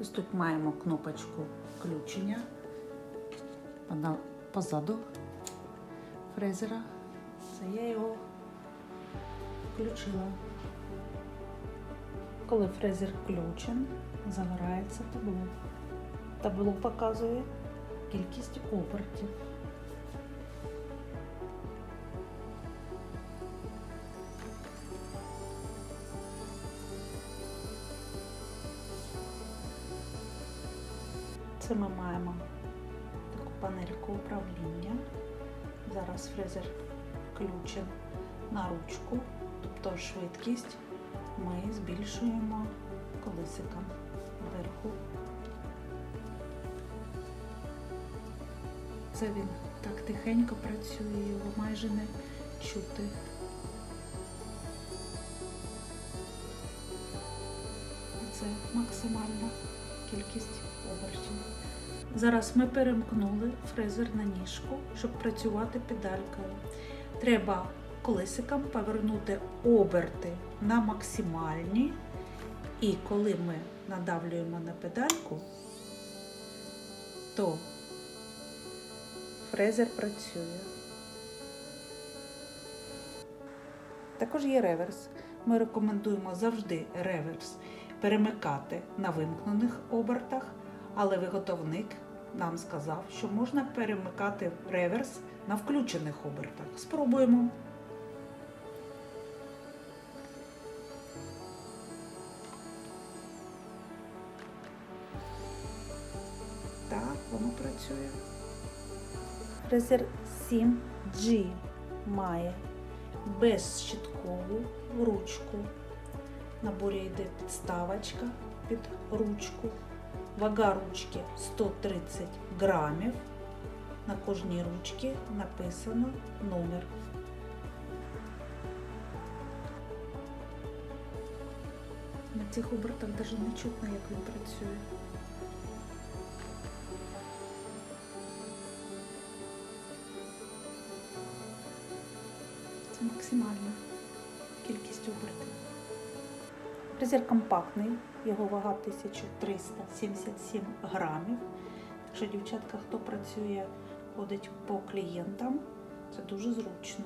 Ось тут маємо кнопочку включення позаду фрезера. Це я його включила. Коли фрезер включен, загорається табло. Табло показує кількість обертів. Це ми маємо таку панельку управління. Зараз фрезер включен на ручку, тобто швидкість ми збільшуємо колесиком вверху. Це він так тихенько працює, його майже не чути. Це максимальна кількість обертів. Зараз ми перемкнули фрезер на ніжку, щоб працювати педалькою. Треба колесиком повернути оберти на максимальні. І коли ми надавлюємо на педальку, то фрезер працює. Також є реверс. Ми рекомендуємо завжди реверс перемикати на вимкнених обертах, але виготовник нам сказав, що можна перемикати реверс на включених обертах. Спробуємо. Так, воно працює. Фрезер 7G має безщиткову ручку. Наборі йде підставочка під ручку. Вага ручки 130 грамів. На кожній ручці написано номер. На цих обертах навіть не чутно, як він працює. Це максимальна Фрезер компактний, його вага 1377 грамів. Так що, дівчатка, хто працює, ходить по клієнтам, це дуже зручно.